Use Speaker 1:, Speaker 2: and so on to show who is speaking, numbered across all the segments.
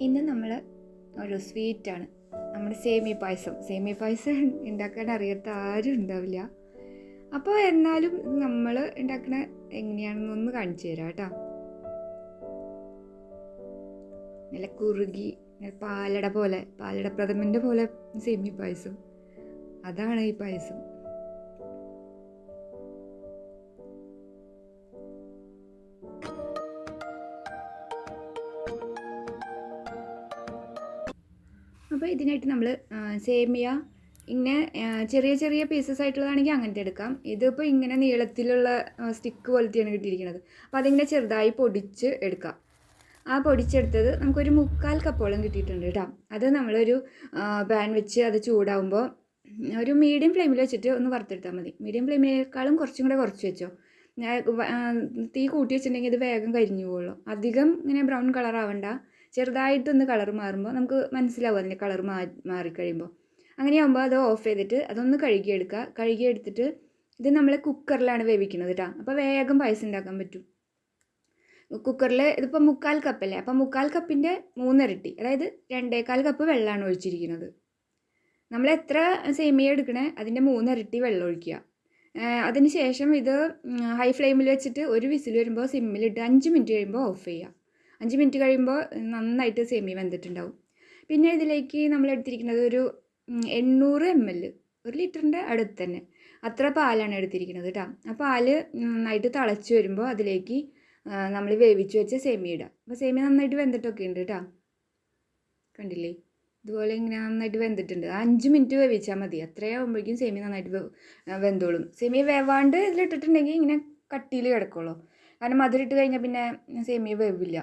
Speaker 1: ഇന്ന് നമ്മൾ ഒരു സ്വീറ്റാണ് നമ്മുടെ സേമി പായസം. സേമി പായസം ഉണ്ടാക്കാൻ അറിയാത്ത ആരും ഉണ്ടാവില്ല അപ്പോൾ എന്നാലും നമ്മൾ ഉണ്ടാക്കണ എങ്ങനെയാണെന്നൊന്ന് കാണിച്ചു തരാം കേട്ടോ. നല്ല കുറുകി പാലട പോലെ പാലട പ്രഥമന്റെ പോലെ സേമി പായസം. അതാണ് ഈ പായസം. അപ്പോൾ ഇതിനായിട്ട് നമ്മൾ സേമിയ ഇങ്ങനെ ചെറിയ ചെറിയ പീസസ് ആയിട്ടുള്ളതാണെങ്കിൽ അങ്ങനത്തെ എടുക്കാം. ഇതിപ്പോൾ ഇങ്ങനെ നീളത്തിലുള്ള സ്റ്റിക്ക് പോലത്തെയാണ് കിട്ടിയിരിക്കുന്നത്. അപ്പോൾ അതിങ്ങനെ ചെറുതായി പൊടിച്ച് എടുക്കാം. ആ പൊടിച്ചെടുത്തത് നമുക്കൊരു മുക്കാൽ കപ്പോളം കിട്ടിയിട്ടുണ്ട് കേട്ടോ. അത് നമ്മളൊരു പാൻ വെച്ച് അത് ചൂടാവുമ്പോൾ ഒരു മീഡിയം ഫ്ലെയിമിൽ വെച്ചിട്ട് ഒന്ന് വറുത്തെടുത്താൽ മതി. മീഡിയം ഫ്ലെയിമിനേക്കാളും കുറച്ചും കൂടെ കുറച്ച് വെച്ചോ. തീ കൂട്ടി വെച്ചിട്ടുണ്ടെങ്കിൽ ഇത് വേഗം കരിഞ്ഞു പോകുള്ളൂ അധികം ഇങ്ങനെ ബ്രൗൺ കളർ ആവണ്ട. ചെറുതായിട്ടൊന്ന് കളർ മാറുമ്പോൾ നമുക്ക് മനസ്സിലാവും അതിന്റെ കളർ മാ മാറിക്കഴിയുമ്പോൾ അങ്ങനെയാകുമ്പോൾ അത് ഓഫ് ചെയ്തിട്ട് അതൊന്ന് കഴുകിയെടുക്കുക. കഴുകിയെടുത്തിട്ട് ഇത് നമ്മൾ കുക്കറിലാണ് വേവിക്കുന്നത് കേട്ടോ അപ്പോൾ വേഗം പായസം ഉണ്ടാക്കാൻ പറ്റും. കുക്കറിൽ ഇതിപ്പോൾ മുക്കാൽ കപ്പല്ലേ അപ്പോൾ മുക്കാൽ കപ്പിന്റെ മൂന്നിരട്ടി അതായത് രണ്ടേകാൽ കപ്പ് വെള്ളമാണ് ഒഴിച്ചിരിക്കുന്നത്. നമ്മൾ എത്ര സേമിയ എടുക്കണേ? അതിന്റെ മൂന്നിരട്ടി വെള്ളം ഒഴിക്കുക. അതിന് ശേഷം ഇത് ഹൈ ഫ്ലെയിമിൽ വെച്ചിട്ട് ഒരു വിസിൽ വരുമ്പോൾ സിമ്മിലിട്ട് അഞ്ച് മിനിറ്റ് കഴിയുമ്പോൾ ഓഫ് ചെയ്യുക. അഞ്ച് മിനിറ്റ് കഴിയുമ്പോൾ നന്നായിട്ട് സേമിയ വെന്തിട്ടുണ്ടാവും. പിന്നെ ഇതിലേക്ക് നമ്മൾ എടുത്തിരിക്കുന്നത് ഒരു എണ്ണൂറ് എം എൽ ഒരു ലിറ്ററിന്റെ അടുത്ത് തന്നെ. അത്ര പാലാണ് എടുത്തിരിക്കുന്നത് കേട്ടോ ആ പാൽ നന്നായിട്ട് തിളച്ച് വരുമ്പോൾ അതിലേക്ക് നമ്മൾ വേവിച്ച് വെച്ച സേമിയ ഇടാം. അപ്പോൾ സേമിയ നന്നായിട്ട് വെന്തിട്ടൊക്കെ ഉണ്ട് കേട്ടോ കണ്ടില്ലേ? ഇതുപോലെ ഇങ്ങനെ നന്നായിട്ട് വെന്തിട്ടുണ്ട്. അഞ്ച് മിനിറ്റ് വേവിച്ചാൽ മതി. അത്രയാകുമ്പോഴേക്കും സേമിയ നന്നായിട്ട് വെന്തോളും. സേമിയ വേവാണ്ട് ഇതിലിട്ടിട്ടുണ്ടെങ്കിൽ ഇങ്ങനെ കട്ടിയിൽ കിടക്കുള്ളൂ. കാരണം മധുരം ഇട്ട് കഴിഞ്ഞാൽ പിന്നെ സേമിയ വേവില്ല.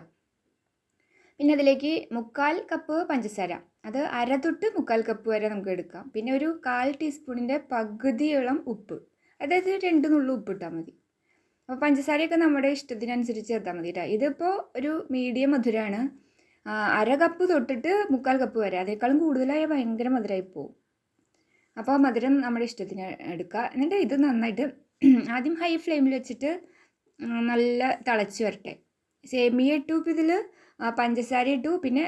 Speaker 1: പിന്നെ അതിലേക്ക് മുക്കാൽ കപ്പ് പഞ്ചസാര. അത് അര തൊട്ട് മുക്കാൽ കപ്പ് വരെ നമുക്ക് എടുക്കാം. പിന്നെ ഒരു കാൽ ടീസ്പൂണിന്റെ പകുതിയോളം ഉപ്പ്. അതായത് രണ്ട് നുള്ളു ഉപ്പ് ഇട്ടാൽ മതി. അപ്പോൾ പഞ്ചസാരയൊക്കെ നമ്മുടെ ഇഷ്ടത്തിനനുസരിച്ച് ചേർത്താൽ മതി കേട്ടോ ഇതിപ്പോൾ ഒരു മീഡിയം മധുരമാണ് അര കപ്പ് തൊട്ടിട്ട് മുക്കാൽ കപ്പ് വരെ. അതേക്കാളും കൂടുതലായ ഭയങ്കര മധുരമായി പോവും. അപ്പോൾ മധുരം നമ്മുടെ ഇഷ്ടത്തിന് എടുക്കുക എന്നിട്ട് ഇത് നന്നായിട്ട് ആദ്യം ഹൈ ഫ്ലെയിമിൽ വെച്ചിട്ട് നല്ല തിളച്ച് വരട്ടെ. സേമിയ ട്യൂബ് ഇതിൽ പഞ്ചസാര ഇട്ടു പിന്നെ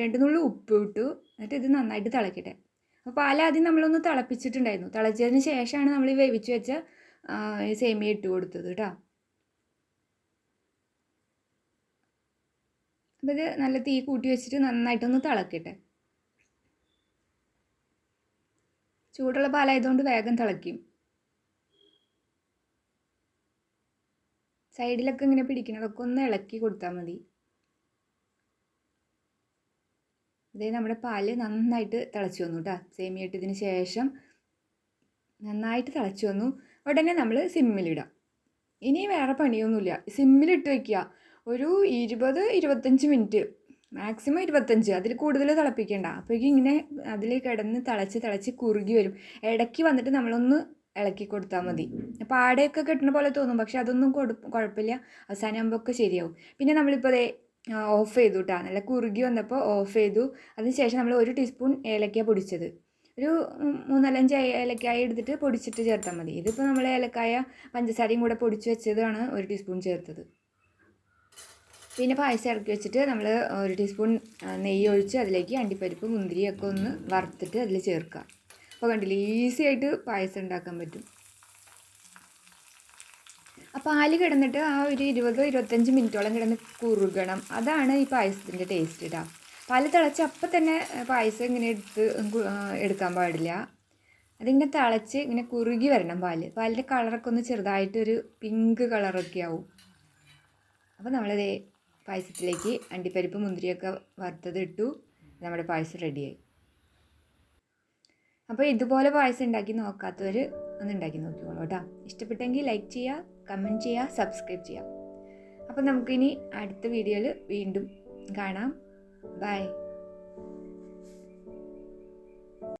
Speaker 1: രണ്ട് നുള്ളു ഉപ്പ് ഇട്ടു. എന്നിട്ട് ഇത് നന്നായിട്ട് തിളക്കട്ടെ. അപ്പോൾ പാൽ ആദ്യം നമ്മളൊന്ന് തിളപ്പിച്ചിട്ടുണ്ടായിരുന്നു. തിളച്ചതിന് ശേഷമാണ് നമ്മൾ ഈ വേവിച്ച് വെച്ച സേമിയ ഇട്ട് കൊടുത്തത് കേട്ടോ അപ്പോൾ ഇത് നല്ല തീ കൂട്ടി വെച്ചിട്ട് നന്നായിട്ടൊന്ന് തിളക്കട്ടെ. ചൂടുള്ള പാലായതുകൊണ്ട് വേഗം തിളയ്ക്കും. സൈഡിലൊക്കെ ഇങ്ങനെ പിടിക്കണതൊക്കെ ഒന്ന് ഇളക്കി കൊടുത്താൽ മതി. ഇതേ നമ്മുടെ പാൽ നന്നായിട്ട് തിളച്ച് വന്നു കേട്ടോ സേമിയ ഇട്ടതിന് ശേഷം നന്നായിട്ട് തിളച്ച് വന്നു. ഉടനെ നമ്മൾ സിമ്മിലിടാം ഇനി വേറെ പണിയൊന്നുമില്ല. സിമ്മിലിട്ട് വയ്ക്കുക ഒരു ഇരുപത് ഇരുപത്തഞ്ച് മിനിറ്റ്. മാക്സിമം ഇരുപത്തഞ്ച്. അതിൽ കൂടുതൽ തിളപ്പിക്കേണ്ട. അപ്പോഴേക്കും ഇങ്ങനെ അതിൽ കിടന്ന് തിളച്ച് തിളച്ച് കുറുകി വരും. ഇടയ്ക്ക് വന്നിട്ട് നമ്മളൊന്ന് ഇളക്കി കൊടുത്താൽ മതി. പാടയൊക്കെ കിട്ടുന്ന പോലെ തോന്നും. പക്ഷെ അതൊന്നും കൊടു കുഴപ്പമില്ല. അവസാനം ഒക്കെ ശരിയാവും. പിന്നെ നമ്മളിപ്പോൾ അതേ ഓഫ് ചെയ്തു കേട്ടോ നല്ല കുറുകി വന്നപ്പോൾ ഓഫ് ചെയ്തു. അതിനുശേഷം നമ്മൾ ഒരു ടീസ്പൂൺ ഏലക്ക പൊടിച്ചത്. ഒരു മൂന്നാലഞ്ച് ഏലക്കായ എടുത്തിട്ട് പൊടിച്ചിട്ട് ചേർത്താൽ മതി. ഇതിപ്പോൾ നമ്മൾ ഏലക്കായ പഞ്ചസാരയും കൂടെ പൊടിച്ച് വെച്ചതാണ് ഒരു ടീസ്പൂൺ ചേർത്തത്. പിന്നെ പായസം ഇറക്കി വെച്ചിട്ട് നമ്മൾ ഒരു ടീസ്പൂൺ നെയ്യ് ഒഴിച്ച് അതിലേക്ക് അണ്ടിപ്പരിപ്പ് മുന്തിരിയൊക്കെ ഒന്ന് വറുത്തിട്ട് അതിൽ ചേർക്കുക അപ്പോൾ കണ്ടില്ലേ ഈസി ആയിട്ട് പായസം ഉണ്ടാക്കാൻ പറ്റും. ആ പാൽ കിടന്നിട്ട് ആ ഒരു ഇരുപതോ ഇരുപത്തഞ്ച് മിനിറ്റോളം കിടന്ന് കുറുകണം. അതാണ് ഈ പായസത്തിന്റെ ടേസ്റ്റ് കേട്ടോ പാൽ തിളച്ച് അപ്പം തന്നെ പായസം ഇങ്ങനെ എടുത്ത് എടുക്കാൻ പാടില്ല. അതിങ്ങനെ തിളച്ച് ഇങ്ങനെ കുറുകി വരണം പാൽ. പാലിന്റെ കളറൊക്കെ ഒന്ന് ചെറുതായിട്ടൊരു പിങ്ക് കളറൊക്കെ ആവും. അപ്പോൾ നമ്മളത് പായസത്തിലേക്ക് അണ്ടിപ്പരിപ്പ് മുന്തിരിയൊക്കെ വറുത്തത് ഇട്ടു നമ്മുടെ പായസം റെഡിയായി. അപ്പോൾ ഇതുപോലെ പായസം ഉണ്ടാക്കി നോക്കാത്തവർ ഒന്ന് ഉണ്ടാക്കി നോക്കിക്കോളൂ കേട്ടോ ഇഷ്ടപ്പെട്ടെങ്കിൽ ലൈക്ക് ചെയ്യുക കമന്റ് ചെയ്യുക സബ്സ്ക്രൈബ് ചെയ്യുക. അപ്പം നമുക്കിനി അടുത്ത വീഡിയോയിൽ വീണ്ടും കാണാം. ബൈ.